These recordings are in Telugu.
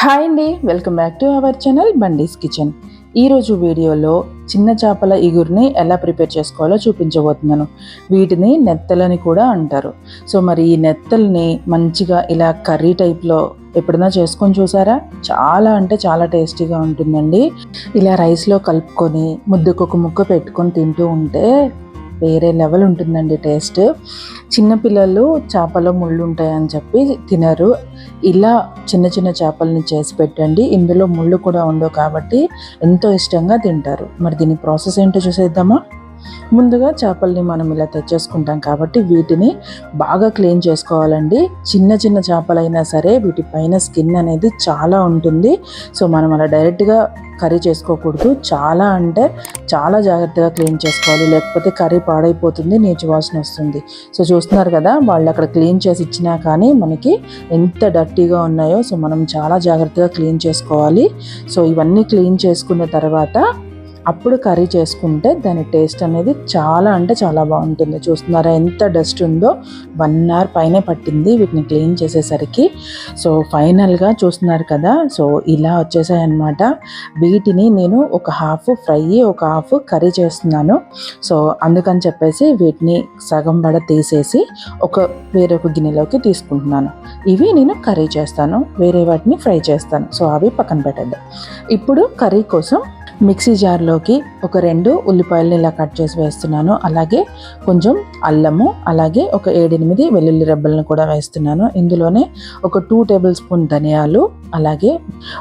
హాయ్ అండి welcome back to our channel Bandi's kitchen. ఈరోజు వీడియోలో చిన్న చేపల ఇగురిని ఎలా ప్రిపేర్ చేసుకోవాలో చూపించబోతున్నాను. వీటిని నెత్తలని కూడా అంటారు. సో మరి ఈ నెత్తల్ని మంచిగా ఇలా కర్రీ టైప్లో ఎప్పుడైనా చేసుకొని చూసారా? చాలా అంటే చాలా టేస్టీగా ఉంటుందండి. ఇలా రైస్లో కలుపుకొని ముద్దకు ఒక ముక్క పెట్టుకొని తింటూ ఉంటే వేరే లెవెల్ ఉంటుందండి టేస్ట్. చిన్నపిల్లలు చేపలో ముళ్ళు ఉంటాయని చెప్పి తినరు. ఇలా చిన్న చిన్న చేపలని చేసి పెట్టండి. ఇందులో ముళ్ళు కూడా ఉండవు కాబట్టి ఎంతో ఇష్టంగా తింటారు. మరి దీని ప్రాసెస్ ఏంటో చూసేద్దామా? ముందుగా చేపల్ని మనం ఇలా తెచ్చేసుకుంటాం కాబట్టి వీటిని బాగా క్లీన్ చేసుకోవాలండి. చిన్న చిన్న చేపలైనా సరే వీటి పైన స్కిన్ అనేది చాలా ఉంటుంది. సో మనం అలా డైరెక్ట్గా కర్రీ చేసుకోకూడదు. చాలా అంటే చాలా జాగ్రత్తగా క్లీన్ చేసుకోవాలి. లేకపోతే కర్రీ పాడైపోతుంది నీచు వాసన వస్తుంది. సో చూస్తున్నారు కదా వాళ్ళు అక్కడ క్లీన్ చేసి ఇచ్చినా కానీ మనకి ఎంత డర్టీగా ఉన్నాయో సో మనం చాలా జాగ్రత్తగా క్లీన్ చేసుకోవాలి. సో ఇవన్నీ క్లీన్ చేసుకున్న తర్వాత అప్పుడు కర్రీ చేసుకుంటే దాని టేస్ట్ అనేది చాలా అంటే చాలా బాగుంటుంది. చూస్తున్నారా ఎంత డస్ట్ ఉందో? వన్ అవర్ పైనే పట్టింది వీటిని క్లీన్ చేసేసరికి. సో ఫైనల్గా చూస్తున్నారు కదా సో ఇలా వచ్చేసాయన్నమాట. వీటిని నేను ఒక హాఫ్ ఫ్రై ఒక హాఫ్ కర్రీ చేస్తున్నాను. సో అందుకని చెప్పేసి వీటిని సగం బడ తీసేసి ఒక వేరొక గిన్నెలోకి తీసుకుంటున్నాను. ఇవి నేను కర్రీ చేస్తాను వేరే వాటిని ఫ్రై చేస్తాను. సో అవి పక్కన పెట్టద్దు. ఇప్పుడు కర్రీ కోసం మిక్సీ జార్లోకి ఒక రెండు ఉల్లిపాయలని ఇలా కట్ చేసి వేస్తున్నాను. అలాగే కొంచెం అల్లము అలాగే ఒక ఏడెనిమిది వెల్లుల్లి రెబ్బలను కూడా వేస్తున్నాను. ఇందులోనే ఒక టూ టేబుల్ స్పూన్ ధనియాలు అలాగే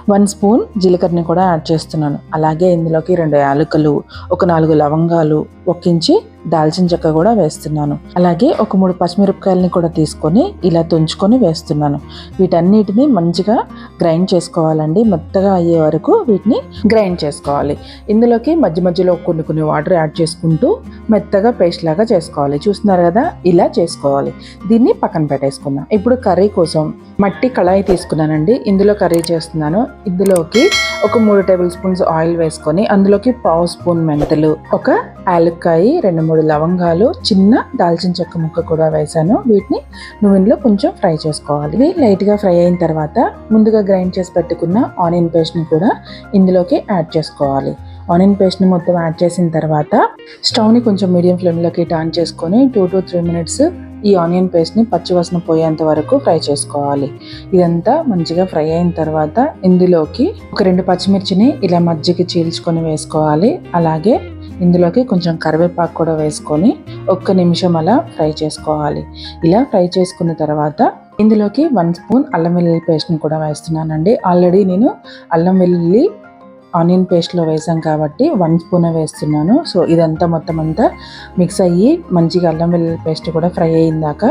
వన్ స్పూన్ జీలకర్రని కూడా యాడ్ చేస్తున్నాను. అలాగే ఇందులోకి రెండు యాలకులు ఒక నాలుగు లవంగాలు ఒక్కించి దాల్చిన చెక్క కూడా వేస్తున్నాను. అలాగే ఒక మూడు పచ్చిమిరపకాయలని కూడా తీసుకొని ఇలా తుంచుకొని వేస్తున్నాను. వీటన్నిటిని మంచిగా గ్రైండ్ చేసుకోవాలండి. మెత్తగా అయ్యే వరకు వీటిని గ్రైండ్ చేసుకోవాలి. ఇందులోకి మధ్య మధ్యలో కొన్ని కొన్ని వాటర్ యాడ్ చేసుకుంటూ మెత్తగా పేస్ట్ లాగా చేసుకోవాలి. చూస్తున్నారు కదా? ఇలా చేసుకోవాలి. దీన్ని పక్కన పెట్టేసుకుందాం. ఇప్పుడు కర్రీ కోసం మట్టి కళాయి తీసుకున్నానండి. ఇందులో కర్రీ చేస్తున్నాను. ఇందులోకి ఒక మూడు టేబుల్ స్పూన్స్ ఆయిల్ వేసుకొని అందులోకి పావు స్పూన్ మెంతులు ఒక యాలక్కాయి రెండు మూడు లవంగాలు చిన్న దాల్చిన చెక్క ముక్క కూడా వేసాను. వీటిని నూనెలో కొంచెం ఫ్రై చేసుకోవాలి. ఇవి లైట్గా ఫ్రై అయిన తర్వాత ముందుగా గ్రైండ్ చేసి పెట్టుకున్న ఆనియన్ పేస్ట్ని కూడా ఇందులోకి యాడ్ చేసుకోవాలి. ఆనియన్ పేస్ట్ని మొత్తం యాడ్ చేసిన తర్వాత స్టవ్ని కొంచెం మీడియం ఫ్లేమ్లోకి టర్న్ చేసుకొని టూ టు త్రీ మినిట్స్ ఈ ఆనియన్ పేస్ట్ని పచ్చివాసన పోయేంత వరకు ఫ్రై చేసుకోవాలి. ఇదంతా మంచిగా ఫ్రై అయిన తర్వాత ఇందులోకి ఒక రెండు పచ్చిమిర్చిని ఇలా మజ్జిగ చీల్చుకొని వేసుకోవాలి. అలాగే ఇందులోకి కొంచెం కరివేపాకు కూడా వేసుకొని ఒక్క నిమిషం అలా ఫ్రై చేసుకోవాలి. ఇలా ఫ్రై చేసుకున్న తర్వాత ఇందులోకి వన్ స్పూన్ అల్లం వెల్లుల్లి పేస్ట్ని కూడా వేస్తున్నానండి. ఆల్రెడీ నేను అల్లం వెల్లుల్లి ఆనియన్ పేస్ట్లో వేసాం కాబట్టి వన్ స్పూన్ వేస్తున్నాను. సో ఇదంతా మొత్తం అంతా మిక్స్ అయ్యి మంచిగా అల్లం వెల్లుల్లి పేస్ట్ కూడా ఫ్రై అయ్యిందాక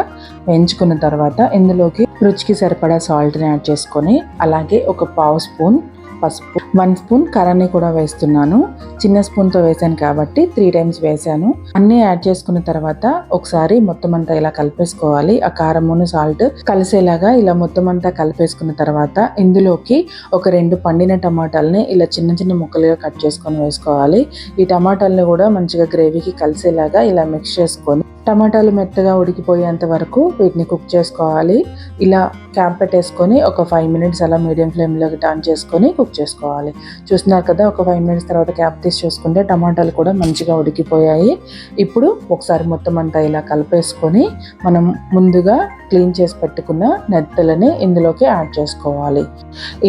వేయించుకున్న తర్వాత ఇందులోకి రుచికి సరిపడా సాల్ట్ని యాడ్ చేసుకొని అలాగే ఒక పావు స్పూన్ పసుపు. వన్ స్పూన్ కరాన్ని కూడా వేస్తున్నాను. చిన్న స్పూన్తో వేసాను కాబట్టి త్రీ టైమ్స్ వేసాను అన్నీ యాడ్ చేసుకున్న తర్వాత ఒకసారి మొత్తం అంతా ఇలా కలిపేసుకోవాలి. ఆ కారమును సాల్ట్ కలిసేలాగా ఇలా మొత్తం అంతా కలిపేసుకున్న తర్వాత ఇందులోకి ఒక రెండు పండిన టమాటాలని ఇలా చిన్న చిన్న ముక్కలుగా కట్ చేసుకొని వేసుకోవాలి. ఈ టమాటాలని కూడా మంచిగా గ్రేవీకి కలిసేలాగా ఇలా మిక్స్ చేసుకొని టమాటాలు మెత్తగా ఉడికిపోయేంత వరకు వీటిని కుక్ చేసుకోవాలి. ఇలా క్యాప్ పెట్టేసుకొని ఒక ఫైవ్ మినిట్స్ అలా మీడియం ఫ్లేమ్లోకి టర్న్ చేసుకొని కుక్ చేసుకోవాలి. చూస్తున్నారు కదా ఒక ఫైవ్ మినిట్స్ తర్వాత క్యాప్ తీసి చూసుకుంటే టమాటాలు కూడా మంచిగా ఉడికిపోయాయి. ఇప్పుడు ఒకసారి మొత్తం అంతా ఇలా కలిపేసుకొని మనం ముందుగా క్లీన్ చేసి పెట్టుకున్న నెత్తలని ఇందులోకి యాడ్ చేసుకోవాలి.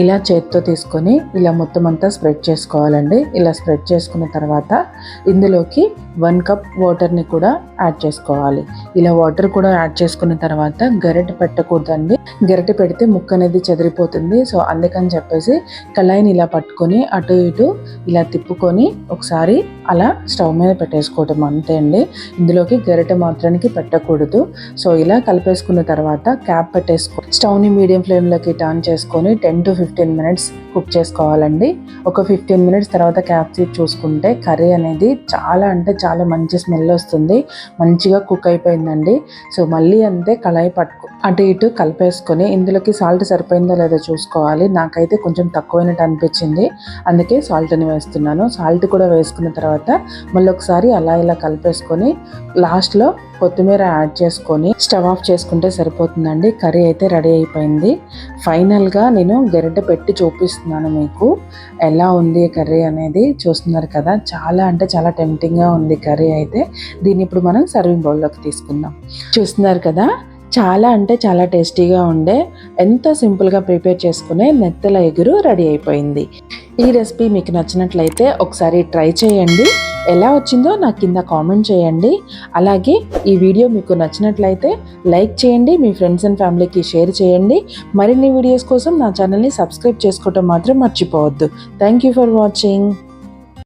ఇలా చేత్తో తీసుకొని ఇలా మొత్తం అంతా స్ప్రెడ్ చేసుకోవాలండి. ఇలా స్ప్రెడ్ చేసుకున్న తర్వాత ఇందులోకి వన్ కప్ వాటర్ని కూడా యాడ్ చేసుకోవాలి. ఇలా వాటర్ కూడా యాడ్ చేసుకున్న తర్వాత గరిటె పెట్టకూడదండి. గరిటె పెడితే ముక్క అనేది చెదిరిపోతుంది. సో అందుకని చెప్పేసి కళాయిని ఇలా పట్టుకొని అటు ఇటు ఇలా తిప్పుకొని ఒకసారి అలా స్టవ్ మీద పెట్టేసుకోవటం అంతే అండి. ఇందులోకి గరిటె మాత్రానికి పెట్టకూడదు. సో ఇలా కలిపేసుకున్న తర్వాత క్యాప్ పెట్టేసుకో స్టవ్ని మీడియం ఫ్లేమ్లోకి టర్న్ చేసుకొని ten to fifteen minutes cook చేసుకోవాలండి. ఒక ఫిఫ్టీన్ మినిట్స్ తర్వాత క్యాప్ తీసి చూసుకుంటే కర్రీ అనేది చాలా అంటే చాలా చాలా మంచి స్మెల్ వస్తుంది. మంచిగా కుక్ అయిపోయిందండి. సో మళ్ళీ అంతే కళాయి పట్టుకు అటు ఇటు కలిపేసుకొని ఇందులోకి సాల్ట్ సరిపోయిందో లేదో చూసుకోవాలి. నాకైతే కొంచెం తక్కువైనట్టు అనిపించింది. అందుకే సాల్ట్ని వేస్తున్నాను. సాల్ట్ కూడా వేసుకున్న తర్వాత మళ్ళీ ఒకసారి అలా ఇలా కలిపేసుకొని లాస్ట్లో కొత్తిమీర యాడ్ చేసుకొని స్టవ్ ఆఫ్ చేసుకుంటే సరిపోతుందండి. కర్రీ అయితే రెడీ అయిపోయింది. ఫైనల్గా నేను గరిటె పెట్టి చూపిస్తున్నాను మీకు. ఎలా ఉంది కర్రీ అనేది చూస్తున్నారు కదా. చాలా అంటే చాలా టెంప్టింగ్గా ఉంది కర్రీ అయితే. దీన్ని ఇప్పుడు మనం సర్వింగ్ బౌల్లోకి తీసుకుందాం. చూస్తున్నారు కదా చాలా అంటే చాలా టేస్టీగా ఉండే ఎంత సింపుల్గా ప్రిపేర్ చేసుకునే నెత్తల ఎగురు రెడీ అయిపోయింది. ఈ రెసిపీ మీకు నచ్చినట్లయితే ఒకసారి ట్రై చేయండి. ఎలా వచ్చిందో నాకు కింద కామెంట్ చేయండి. అలాగే ఈ వీడియో మీకు నచ్చినట్లయితే లైక్ చేయండి మీ ఫ్రెండ్స్ అండ్ ఫ్యామిలీకి షేర్ చేయండి. మరిన్ని వీడియోస్ కోసం నా ఛానల్ని సబ్స్క్రైబ్ చేసుకోవటం మాత్రం మర్చిపోవద్దు. Thank you for watching.